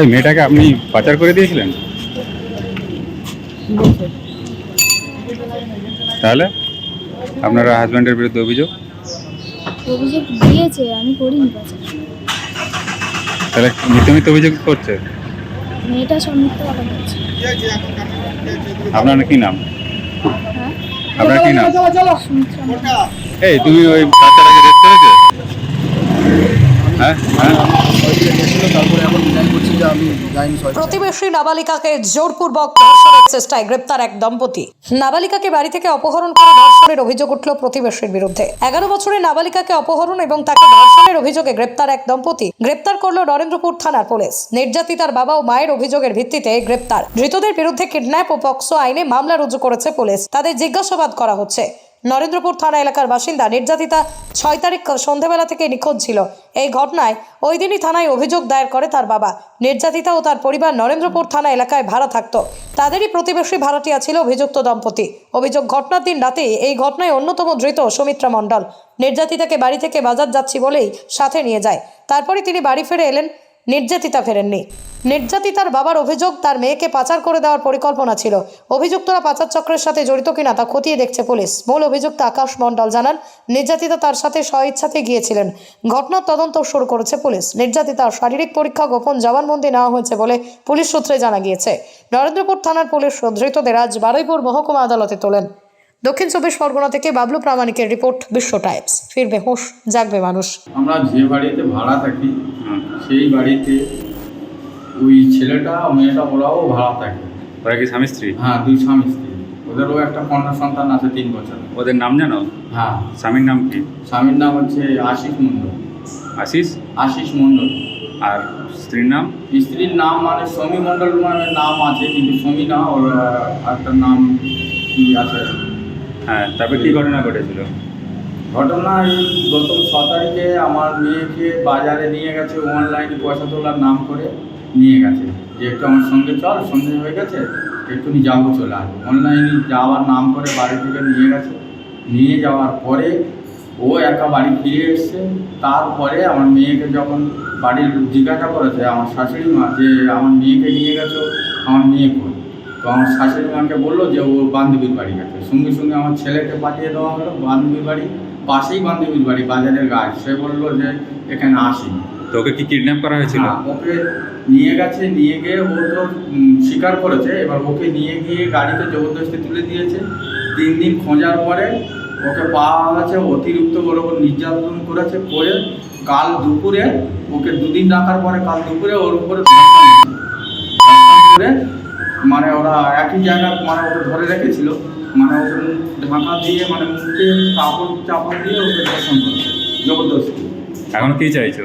এই মেয়েটাকে আপনি পাচার করে দিয়েছিলেন? তাহলে আপনারা হাজব্যান্ডের বিরুদ্ধে অভিযোগ? অভিযোগ দিয়েছে আমি করিনি পাচার। তাহলে মিথ্যে মিথ্যে অভিযোগ করছে? মেয়েটা সব মিথ্যা কথা বলছে। আপনার কি নাম? হ্যাঁ? আপনার কি নাম? এই তুমি ওই বাচ্চাটাকে রেপ করেছে? হ্যাঁ হ্যাঁ। প্রতিবেশী নাবালিকাকে জোরপূর্বক ধর্ষণের চেষ্টায় গ্রেপ্তার এক দম্পতি। নাবালিকাকে বাড়ি থেকে অপহরণ করে ধর্ষণের অভিযোগ উঠল প্রতিবেশীর বিরুদ্ধে। এগারো বছরের নাবালিকাকে অপহরণ এবং তাকে ধর্ষণের অভিযোগে গ্রেপ্তার এক দম্পতি। গ্রেপ্তার করল নরেন্দ্রপুর থানার পুলিশ। নির্যাতিতার বাবা ও মায়ের অভিযোগের ভিত্তিতে গ্রেপ্তার। ধৃতদের বিরুদ্ধে কিডন্যাপ ও পক্সো আইনে মামলা রুজু করেছে পুলিশ। তাদের জিজ্ঞাসাবাদ করা হচ্ছে। নরেন্দ্রপুর থানা এলাকার বাসিন্দা নির্যাতিতা ছয় তারিখ সন্ধেবেলা থেকে নিখোঁজ ছিল। এই ঘটনায় ওই দিনই থানায় অভিযোগ দায়ের করে তার বাবা। নির্যাতিতা ও তার পরিবার নরেন্দ্রপুর থানা এলাকায় ভাড়া থাকতো। তাদেরই প্রতিবেশী ভাড়াটিয়া ছিল অভিযুক্ত দম্পতি। অভিযোগ ঘটনার দিন রাতে এই ঘটনায় অন্যতম ধৃত সুমিত্রা মণ্ডল। নির্যাতিতাকে বাড়ি থেকে বাজার যাচ্ছি বলেই সাথে নিয়ে যায়। তারপরে তিনি বাড়ি ফিরে এলেন নির্যাতিতা ফেরেননি। নির্যাতিতার বাবার অভিযোগ তার মেয়েকে পাচার করে দেওয়ার পরিকল্পনা ছিল। অভিযুক্তরা পাচার চক্রের সাথে জড়িত কিনা তা খতিয়ে দেখছে পুলিশ। মূল অভিযুক্ত আকাশ মণ্ডল জানান, নির্যাতিতা তার সাথে স্বইচ্ছাতে গিয়েছিলেন। ঘটনার তদন্ত শুরু করেছে পুলিশ। নির্যাতিতার শারীরিক পরীক্ষা গোপন জবানবন্দি নেওয়া হয়েছে বলে পুলিশ সূত্রে জানা গিয়েছে। নরেন্দ্রপুর থানার পুলিশ ধৃতদের আজ বারুইপুর মহকুমা আদালতে তোলেন। দক্ষিণ চব্বিশ পরগনা থেকে বাবলু প্রামাণিকের রিপোর্ট বিশ্ব টাইমস। ফিরবে হুঁশ, জাগবে মানুষ। আমরা যে বাড়িতে ভাড়া থাকি সেই বাড়িতে ওই ছেলেটা মেয়েটা ওরাও ভাড়া থাকে। ওরা কি স্বামী স্ত্রী? হ্যাঁ দুই স্বামী স্ত্রী। ওদেরও একটা কন্যা সন্তান আছে তিন বছর। ওদের নাম জানো? হ্যাঁ। স্বামীর নাম কি? স্বামীর নাম হচ্ছে আশিস মণ্ডল আশিস? আশিস মণ্ডল আর স্ত্রীর নাম? স্ত্রীর নাম মানে সমী মণ্ডল মানে নাম আছে কিন্তু সমী না ওর একটা নাম কি আছে? হ্যাঁ তারপরে কি ঘটনা ঘটেছিল? ঘটনা গত ছ তারিখে আমার মেয়েকে বাজারে নিয়ে গেছে অনলাইনে পয়সা তোলার নাম করে নিয়ে গেছে। যে একটু আমার সঙ্গে চল, সন্ধে হয়ে গেছে একটুনি যাব চলে আসব। অনলাইনে যাওয়ার নাম করে বাড়ি থেকে নিয়ে গেছে। নিয়ে যাওয়ার পরে ও একা বাড়ি ফিরে এসছে। তারপরে আমার মেয়েকে যখন বাড়ির জিজ্ঞাসা করেছে, আমার শাশুড়ি মা, যে আমার মেয়েকে নিয়ে গেছো, আমার মেয়ে কই? তো আমার শাশুড়ি মাকে বলল যে ও বান্ধবীর বাড়ি গেছে। সঙ্গে সঙ্গে আমার ছেলেকে পাঠিয়ে দেওয়া হলো, বান্ধবীর বাড়ি। পাশেই বান্ধবীর বাড়ি বাজারের গাছ। সে বলল যে এখানে আসি। তো ওকে কি কিডন্যাপ করা হয়েছিল? হ্যাঁ, ওকে নিয়ে গেছে নিয়ে গিয়ে ও তো স্বীকার করেছে। এবার ওকে নিয়ে গিয়ে গাড়িতে জবরদস্তি তুলে দিয়েছে। তিন দিন খোঁজার পরে ওকে পাওয়া গেছে অতিরিক্ত ওর ওপর নির্যাতন করেছে করে কাল দুপুরে ওকে দুদিন রাখার পরে কাল দুপুরে ওর উপরে করে মানে ওরা একই জায়গায় মানে ওকে ধরে রেখেছিল। মানে ঢাকা দিয়ে মানে মুখে কাপড় চাপড় দিয়ে ওকে ধর্ষণ করেছে জবরদস্তি। এখন কি চাইছো?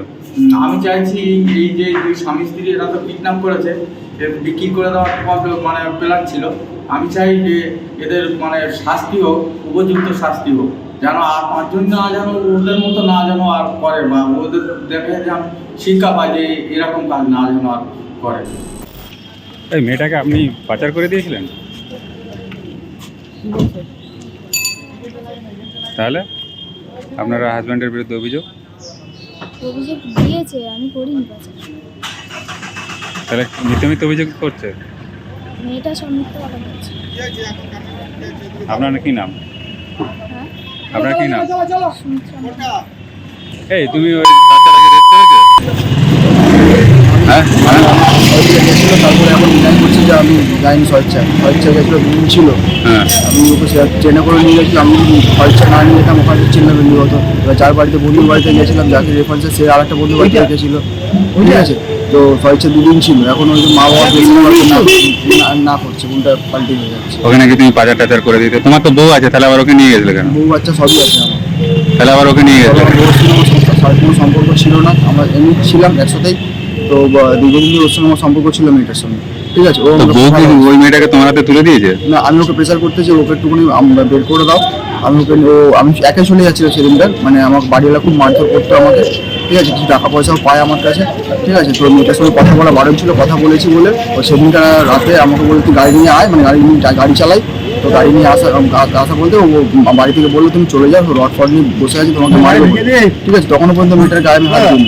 আমি চাইছি এই যে দুই স্বামী স্ত্রী এরা তো কিডন্যাপ করেছে বিক্রি করে দেওয়ার মানে প্ল্যান ছিল। আমি চাই যে এদের মানে শাস্তি হোক উপযুক্ত শাস্তি হোক যেন আর পাঁচজন না যেন ওদের মতো না যেন আর করে বা ওদের দেখে যেন শিক্ষা পায় যে এরকম কাজ না যেন আর করে। এই মেয়েটাকে আপনি পাচার করে দিয়েছিলেন? তাহলে আপনারা হাজব্যান্ডের বিরুদ্ধে অভিযোগ? অভিযোগ দিয়েছে আমি করিনি তাহলে মিথ্যে মিথ্যে অভিযোগ করছে? মেয়েটা সব মিথ্যা কথা বলছে। আপনার কি নাম? হ্যাঁ? আপনার কি নাম? এই তুমি ওই বাচ্চাটাকে রেপ করেছে? হ্যাঁ হ্যাঁ। গেছিল তারপরে এখন ডিনাই করছি যে আমি যাইনি স্বেচ্ছা স্বেচ্ছা গেছিল দুদিন ছিল। হ্যাঁ। আমি ওকে সে- ট্রেনে করে নিয়ে গেছিলাম আমি স্বেচ্ছা না নিয়ে যেতাম ওখানে চিল্লাবেলি হতো এবার যার বাড়িতে বন্ধুর বাড়িতে গেছিলাম যাকে রেফারেন্সে সে আর একটা বন্ধুর বাড়িতে গেছিল। ঠিক আছে? তো স্বেচ্ছা দুদিন ছিল এখন ওই মা বাবা না না করছে কোনটা পাল্টে হয়ে যাচ্ছে। ওকে নাকি তুমি পাচার টাচার করে দিতে? তোমার তো বউ আছে তাহলে আবার ওকে নিয়ে গেছিলে কেন? বউ বাচ্চা সবই আছে আমার। তাহলে আবার ওকে নিয়ে গেছিলে কোনো সম্পর্ক ছিল না আমরা এমনি ছিলাম একসাথেই। তো দীর্ঘদিন ওর সঙ্গে আমার সম্পর্ক ছিল মেয়েটার সঙ্গে। ঠিক আছে ও। ওই মেয়েটাকে তোমার হাতে তুলে দিয়েছে? না আমি ওকে প্রেসার করতেছি ওকে একটুখানি বের করে দাও। আমি ওকে ও আমি একা চলে যাচ্ছিল সেদিনটার মানে আমার বাড়িওয়ালা খুব মারধর করতো আমাকে। ঠিক আছে কিছু টাকা পয়সাও পায় আমার কাছে। ঠিক আছে তো মেয়েটার সঙ্গে কথা বলা বারণ ছিল কথা বলেছি বলে ও সেদিনকার রাতে আমাকে বলে তুই গাড়ি নিয়ে আয় মানে গাড়ি নিয়ে গাড়ি চালাই। তো গাড়ি নিয়ে আসা আসা বলতে ও বাড়ি থেকে বলল তুমি চলে যাও রড ফড নিয়ে বসে আছি তোমাকে মারবে। বলে। ঠিক আছে তখনও পর্যন্ত মেয়েটার গায়ে আমি হাত দিইনি।